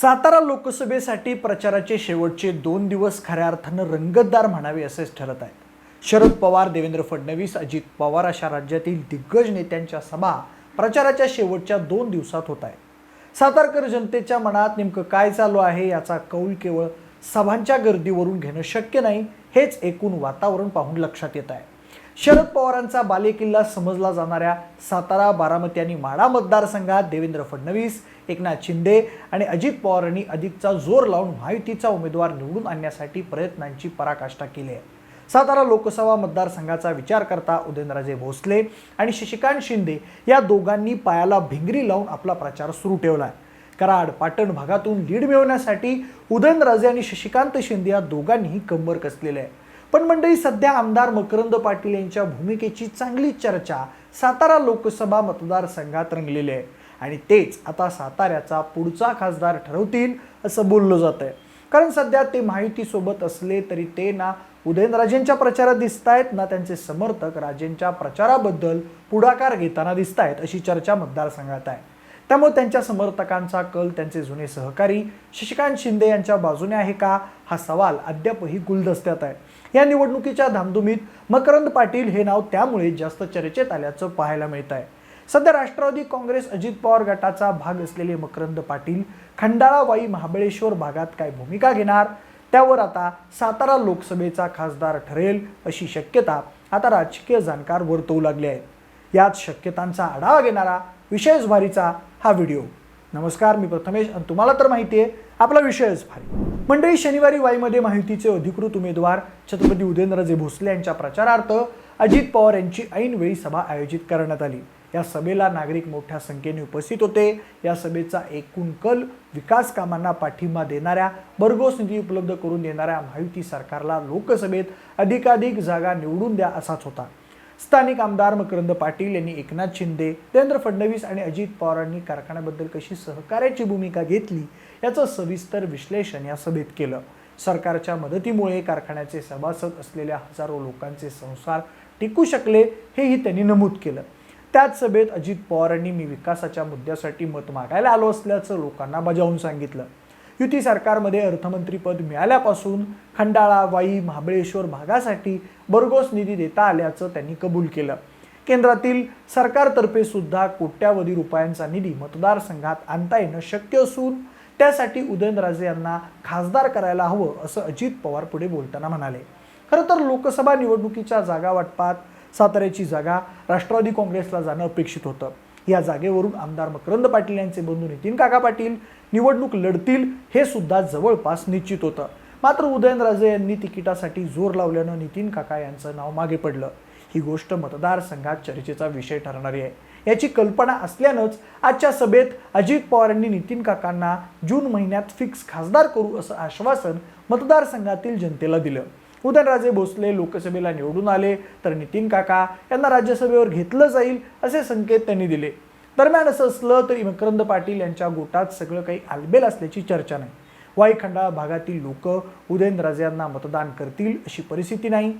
सातारा लोकसभेसाठी प्रचाराचे शेवटचे दोन दिवस खऱ्या अर्थानं रंगतदार म्हणावे असेच ठरत आहेत. शरद पवार देवेंद्र फडणवीस अजित पवार अशा राज्यातील दिग्गज नेत्यांच्या सभा प्रचाराच्या शेवटच्या दोन दिवसात होत आहेत. सातारकर जनतेच्या मनात नेमकं काय चालू आहे याचा कौल केवळ सभांच्या गर्दीवरून घेणं शक्य नाही हेच एकूण वातावरण पाहून लक्षात येत आहे. शरद पवारांचा बालेकिल्ला समजला जाणाऱ्या सातारा बारामती आणि माडा मतदारसंघात देवेंद्र फडणवीस एकनाथ शिंदे आणि अजित पवारांनी अधिकचा जोर लावून महायुतीचा उमेदवार निवडून आणण्यासाठी प्रयत्नांची पराकाष्ठा केली आहे. सातारा लोकसभा मतदारसंघाचा विचार करता उदयनराजे भोसले आणि शशिकांत शिंदे या दोघांनी पायाला भिंगरी लावून आपला प्रचार सुरू ठेवला आहे. कराड पाटण भागातून लीड मिळवण्यासाठी उदयनराजे आणि शशिकांत शिंदे या दोघांनीही कंबर कसलेले आहे पण मंडळी सध्या आमदार मकरंद पाटील यांच्या भूमिकेची चांगली चर्चा सातारा लोकसभा मतदारसंघात रंगलेली आहे. आणि तेच आता साताऱ्याचा पुढचा खासदार ठरवतील असं बोललं जात आहे कारण सध्या ते माहितीसोबत असले तरी ते ना उदयनराजेंच्या प्रचारात दिसत आहेत ना त्यांचे समर्थक राजेंच्या प्रचाराबद्दल पुढाकार घेताना दिसत आहेत अशी चर्चा मतदारसंघात आहे. त्यामुळे त्यांच्या समर्थकांचा कल त्यांचे जुने सहकारी शशिकांत शिंदे यांच्या बाजूने आहे का? हा सवाल अद्यापही गुलदस्त्यात आहे. या निवडणुकीच्या धामधुमीत मकरंद पाटील हे नाव त्यामुळे जास्त चर्चेत आल्याचं पाहायला मिळत आहे सध्या राष्ट्रवादी काँग्रेस अजित पवार गटाचा भाग असलेले मकरंद पाटील खंडाळावाई महाबळेश्वर भागात काय भूमिका घेणार? त्यावर आता सातारा लोकसभेचा खासदार ठरेल अशी शक्यता आता राजकीय जाणकार वर्तवू लागले आहेत. याच शक्यतांचा आढावा घेणारा विशेष भारीचा हा व्हिडिओ. नमस्कार मी प्रथमेश आणि तुम्हाला तर माहिती आहे आपला विषयच भारी. मंडळी शनिवारी वाईमध्ये माहितीचे अधिकृत उमेदवार छत्रपती उदयनराजे भोसले यांच्या प्रचारार्थ अजित पवार यांची ऐनवेळी सभा आयोजित करण्यात आली. या सभेला नागरिक मोठ्या संख्येने उपस्थित होते. या सभेचा एकूण कल विकास कामांना पाठिंबा देणाऱ्या भरघोस निधी उपलब्ध करून देणाऱ्या माहिती सरकारला लोकसभेत अधिकाधिक जागा निवडून द्या असाच होता. स्थानिक आमदार मकरंद पाटील यांनी एकनाथ शिंदे देवेंद्र फडणवीस आणि अजित पवारांनी कारखान्याबद्दल कशी सहकार्याची भूमिका घेतली याचं सविस्तर विश्लेषण या सभेत केलं. सरकारच्या मदतीमुळे कारखान्याचे सभासद असलेल्या हजारो लोकांचे संसार टिकू शकले हेही त्यांनी नमूद केलं. त्याच सभेत अजित पवारांनी मी विकासाच्या मुद्द्यासाठी मत मागायला आलो असल्याचं लोकांना बजावून सांगितलं. युती सरकारमध्ये अर्थमंत्रीपद मिळाल्यापासून खंडाळा वाई महाबळेश्वर भागासाठी भरघोस निधी देता आल्याचं त्यांनी कबूल केलं. केंद्रातील सरकारतर्फे सुद्धा कोट्यावधी रुपयांचा निधी मतदारसंघात आणता येणं शक्य असून त्यासाठी उदयनराजे यांना खासदार करायला हवं असं अजित पवार पुढे बोलताना म्हणाले. खरं तर लोकसभा निवडणुकीच्या जागा वाटपात साताऱ्याची जागा राष्ट्रवादी काँग्रेसला जाणं अपेक्षित होतं. या जागेवरून आमदार मकरंद पाटील यांचे बंधू नितीन काका पाटील निवडणूक लढतील हे सुद्धा जवळपास निश्चित होतं. मात्र उदयनराजे यांनी तिकिटासाठी जोर लावल्यानं नितीन काका यांचं नाव मागे पडलं. ही गोष्ट मतदारसंघात चर्चेचा विषय ठरणारी आहे. याची कल्पना असल्यानंच आजच्या सभेत अजित पवारांनी नितीन काकांना जून महिन्यात फिक्स खासदार करू असं आश्वासन मतदारसंघातील जनतेला दिलं. उदयनराजे भोसले लोकसभेला निवडून आले तर नितीन काका यांना राज्यसभेवर घेतलं जाईल असे संकेत त्यांनी दिले. दरम्यान असं असलं तरी मकरंद पाटील यांच्या गोटात सगळं काही आलबेल असल्याची चर्चा नाही. वाई खंडाळा भागातील लोक उदयनराजे यांना मतदान करतील अशी परिस्थिती नाही.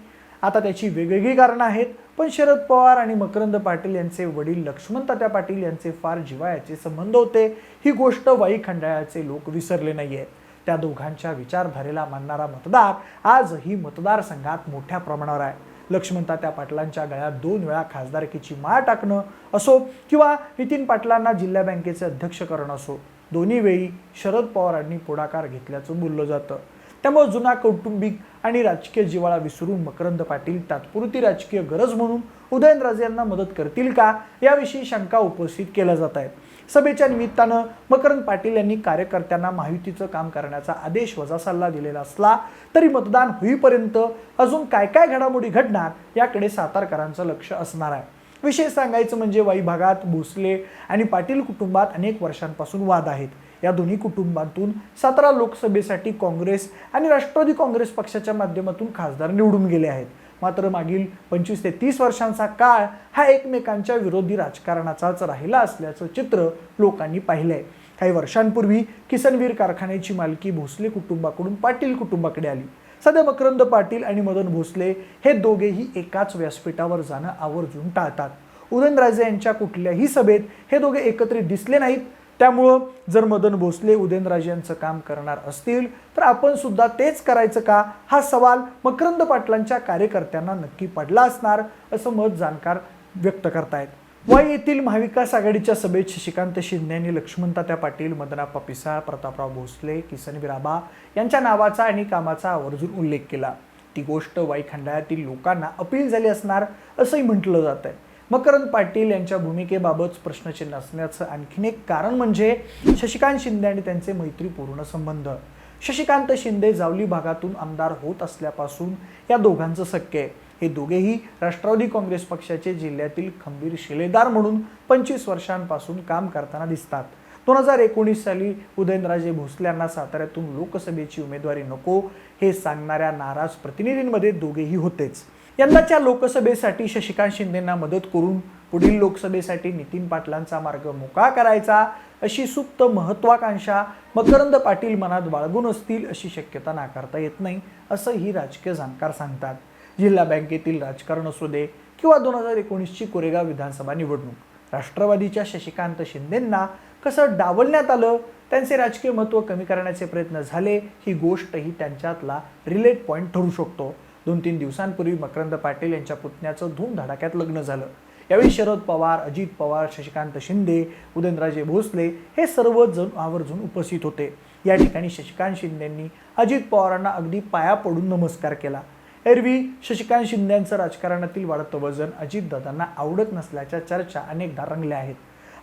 आता त्याची वेगवेगळी कारणं आहेत पण शरद पवार आणि मकरंद पाटील यांचे वडील लक्ष्मण तात्या पाटील यांचे फार जिवाळ्याचे संबंध होते. ही गोष्ट वाई खंडाळ्याचे लोक विसरले नाही आहेत त्या दोघांच्या विचारधारेला मानणारा मतदार आजही मतदारसंघात मोठ्या प्रमाणावर आहे. लक्ष्मण तात्या पाटलांच्या गळ्यात दोन वेळा खासदारकीची माळ टाकणं असो किंवा नितीन पाटलांना जिल्हा बँकेचे अध्यक्ष करणं असो दोन्ही वेळी शरद पवारांनी पुढाकार घेतल्याचं बोललं जातं. त्यामुळे जुना कौटुंबिक आणि राजकीय जिवाळा विसरून मकरंद पाटील तात्पुरती राजकीय गरज म्हणून उदयनराजे यांना मदत करतील का याविषयी शंका उपस्थित केल्या जात आहेत. सभेच्या निमित्तानं मकरंद पाटील यांनी कार्यकर्त्यांना माहितीचं काम करण्याचा आदेश वजा सल्ला दिलेला असला तरी मतदान होईपर्यंत अजून काय काय घडामोडी घडणार याकडे सातारकरांचं लक्ष असणार आहे. विशेष सांगायचं म्हणजे वाई भागात भोसले आणि पाटील कुटुंबात अनेक वर्षांपासून वाद आहेत. या दोन्ही कुटुंबातून सतरा लोकसभेसाठी काँग्रेस आणि राष्ट्रवादी काँग्रेस पक्षाच्या माध्यमातून खासदार निवडून गेले आहेत. मात्र मागील पंचवीस ते तीस वर्षांचा काळ हा एकमेकांच्या विरोधी राजकारणाचाच राहिला असल्याचं चित्र लोकांनी पाहिलं आहे काही वर्षांपूर्वी किसनवीर कारखान्याची मालकी भोसले कुटुंबाकडून पाटील कुटुंबाकडे आली. सध्या मकरंद पाटील आणि मदन भोसले हे दोघेही एकाच व्यासपीठावर जाणं आवर्जून टाळतात. उदयनराजे यांच्या कुठल्याही सभेत हे दोघे एकत्रित दिसले नाहीत त्यामुळं जर मदन भोसले उदयनराजे यांचं काम करणार असतील तर आपण सुद्धा तेच करायचं का? हा सवाल मकरंद पाटलांच्या कार्यकर्त्यांना नक्की पडला असणार असं मत जाणकार व्यक्त करतायत. वाई येथील महाविकास आघाडीच्या सभेत शशिकांत शिंदे यांनी लक्ष्मणतात्या पाटील मदनाप्पा पिसाळ प्रतापराव भोसले किसन बिराबा यांच्या नावाचा आणि कामाचा आवर्जून उल्लेख केला. ती गोष्ट वाई खंडाळ्यातील लोकांना अपील झाली असणार असंही म्हटलं जात आहे मकरंद पाटील यांच्या भूमिकेबाबत प्रश्नचिन्ह असण्याचं आणखीन एक कारण म्हणजे शशिकांत शिंदे आणि त्यांचे मैत्रीपूर्ण संबंध. शशिकांत शिंदे जावली भागातून आमदार होत असल्यापासून या दोघांचं सख्य आहे. हे दोघेही राष्ट्रवादी काँग्रेस पक्षाचे जिल्ह्यातील खंबीर शिलेदार म्हणून पंचवीस वर्षांपासून काम करताना दिसतात. दोन हजार एकोणीस साली उदयनराजे भोसले यांना साताऱ्यातून लोकसभेची उमेदवारी नको हे सांगणाऱ्या नाराज प्रतिनिधींमध्ये दोघेही होतेच. यंदाच्या लोकसभेसाठी शशिकांत शिंदेंना मदत करून पुढील लोकसभेसाठी नितीन पाटलांचा मार्ग मोकळा करायचा अशी सुप्त महत्वाकांक्षा मकरंद पाटील मनात बाळगून असतील अशी शक्यता नाकारता येत नाही असंही राजकीय जाणकार सांगतात. जिल्हा बँकेतील राजकारण असू दे किंवा दोन हजार एकोणीसची कोरेगाव विधानसभा निवडणूक राष्ट्रवादीच्या शशिकांत शिंदेंना कसं डावलण्यात आलं त्यांचे राजकीय महत्त्व कमी करण्याचे प्रयत्न झाले ही गोष्टही त्यांच्यातला रिलेट पॉईंट ठरू शकतो. दोन तीन दिवसांपूर्वी मकरंद पाटील यांच्या पुतण्याचं धूमधडाक्यात लग्न झालं. यावेळी शरद पवार अजित पवार शशिकांत शिंदे उदयनराजे भोसले हे सर्वजण आवर्जून उपस्थित होते. या ठिकाणी शशिकांत शिंदेंनी अजित पवारांना अगदी पाया पडून नमस्कार केला. एरवी शशिकांत शिंदेंचं राजकारणातील वाढतं वजन अजितदादांना आवडत नसल्याच्या चर्चा अनेकदा रंगल्या आहेत.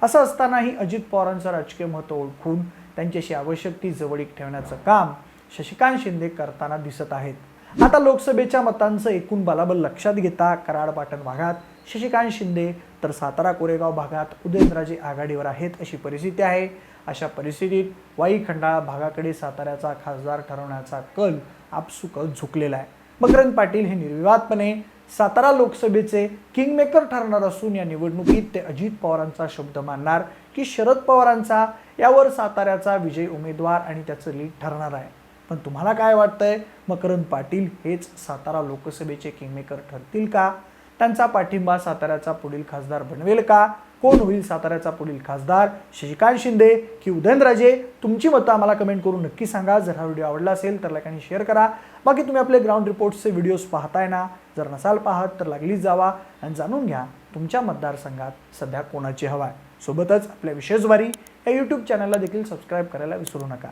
असं असतानाही अजित पवारांचं राजकीय महत्त्व ओळखून त्यांच्याशी आवश्यक ती जवळीक ठेवण्याचं काम शशिकांत शिंदे करताना दिसत आहेत. आता लोकसभेच्या मतांचं एकूण बलाबल लक्षात घेता कराड पाटण भागात शशिकांत शिंदे तर सातारा कोरेगाव भागात उदयनराजे आघाडीवर आहेत अशी परिस्थिती आहे. अशा परिस्थितीत वाई खंडाळा भागाकडे साताऱ्याचा खासदार ठरवण्याचा कल आपसुक झुकलेला आहे. मकरंद पाटील हे निर्विवादपणे सातारा लोकसभेचे किंगमेकर ठरणार असून या निवडणुकीत ते अजित पवारांचा शब्द मानणार की शरद पवारांचा यावर साताऱ्याचा विजय उमेदवार आणि त्याचं लीड ठरणार आहे. पण तुम्हाला काय वाटतंय? मकरंद पाटील हेच सातारा लोकसभेचे किंगमेकर ठरतील का? त्यांचा पाठिंबा साताऱ्याचा पुढील खासदार बनवेल का? कोण होईल साताऱ्याचा पुढील खासदार? शशिकांत शिंदे की उदयनराजे? तुमची मतं आम्हाला कमेंट करून नक्की सांगा. जर हा व्हिडिओ आवडला असेल तर लाईक आणि शेअर करा. बाकी तुम्ही आपले ग्राउंड रिपोर्ट्सचे व्हिडिओज पाहताय ना? जर नसाल पाहत तर लागलीच जावा आणि जाणून घ्या तुमच्या मतदारसंघात सध्या कोणाची हवा आहे. सोबतच आपल्या विशेषवारी या यूट्यूब चॅनलला देखील सबस्क्राईब करायला विसरू नका.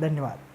धन्यवाद.